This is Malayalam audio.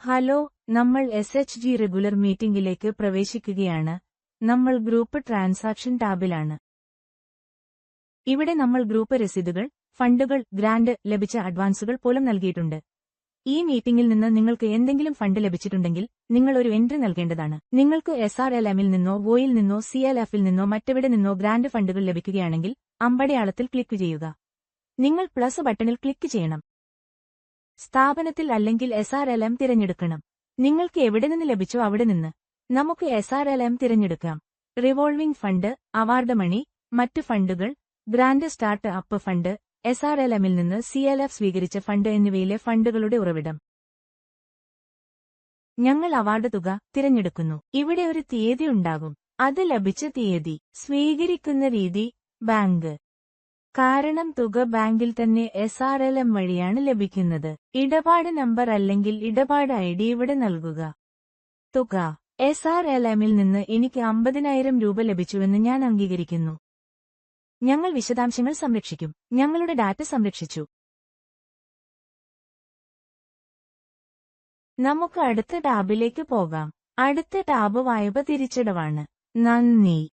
ഹലോ നമ്മൾ എസ് എച്ച് ജി റെഗുലർ മീറ്റിംഗിലേക്ക് പ്രവേശിക്കുകയാണ്. നമ്മൾ ഗ്രൂപ്പ് ട്രാൻസാക്ഷൻ ടാബിലാണ്. ഇവിടെ നമ്മൾ ഗ്രൂപ്പ് രസീതുകൾ ഫണ്ടുകൾ ഗ്രാൻഡ് ലഭിച്ച അഡ്വാൻസുകൾ പോലും നൽകിയിട്ടുണ്ട്. ഈ മീറ്റിംഗിൽ നിന്ന് നിങ്ങൾക്ക് എന്തെങ്കിലും ഫണ്ട് ലഭിച്ചിട്ടുണ്ടെങ്കിൽ നിങ്ങൾ ഒരു എൻട്രി നൽകേണ്ടതാണ്. നിങ്ങൾക്ക് എസ് ആർ എൽ എമ്മിൽ നിന്നോ വോയിൽ നിന്നോ സി എൽ എഫിൽ നിന്നോ മറ്റെവിടെ നിന്നോ ഗ്രാൻഡ് ഫണ്ടുകൾ ലഭിക്കുകയാണെങ്കിൽ അമ്പടയാളത്തിൽ ക്ലിക്ക് ചെയ്യുക. നിങ്ങൾ പ്ലസ് ബട്ടണിൽ ക്ലിക്ക് ചെയ്യണം. സ്ഥാപനത്തിൽ അല്ലെങ്കിൽ എസ് ആർ എൽ എം തിരഞ്ഞെടുക്കണം. നിങ്ങൾക്ക് എവിടെ നിന്ന് ലഭിച്ചോ അവിടെ നിന്ന് നമുക്ക് എസ് ആർ എൽ എം തിരഞ്ഞെടുക്കാം. റിവോൾവിംഗ് ഫണ്ട് അവാർഡ് മണി മറ്റ് ഫണ്ടുകൾ grant start up fund S R L എമ്മിൽ നിന്ന് സി എൽ എഫ് സ്വീകരിച്ച ഫണ്ട് എന്നിവയിലെ ഫണ്ടുകളുടെ ഉറവിടം. ഞങ്ങൾ അവാർഡ് തുക തിരഞ്ഞെടുക്കുന്നു. ഇവിടെ ഒരു തീയതി ഉണ്ടാകും. അത് ലഭിച്ച തീയതി. സ്വീകരിക്കുന്ന രീതി ബാങ്ക് കാരണം തുക ബാങ്കിൽ തന്നെ എസ് ആർ എൽ എം വഴിയാണ് ലഭിക്കുന്നത്. ഇടപാട് നമ്പർ അല്ലെങ്കിൽ ഇടപാട് ഐ ഡി ഇവിടെ നൽകുക. തുക. എസ് ആർ എൽ എമ്മിൽ നിന്ന് എനിക്ക് അമ്പതിനായിരം രൂപ ലഭിച്ചുവെന്ന് ഞാൻ അംഗീകരിക്കുന്നു. ഞങ്ങൾ വിശദാംശങ്ങൾ സംരക്ഷിക്കും. ഞങ്ങളുടെ ഡാറ്റ സംരക്ഷിച്ചു. നമുക്ക് അടുത്ത ടാബിലേക്ക് പോകാം. അടുത്ത ടാബ് വായ്പ തിരിച്ചടവാണ്. നന്ദി.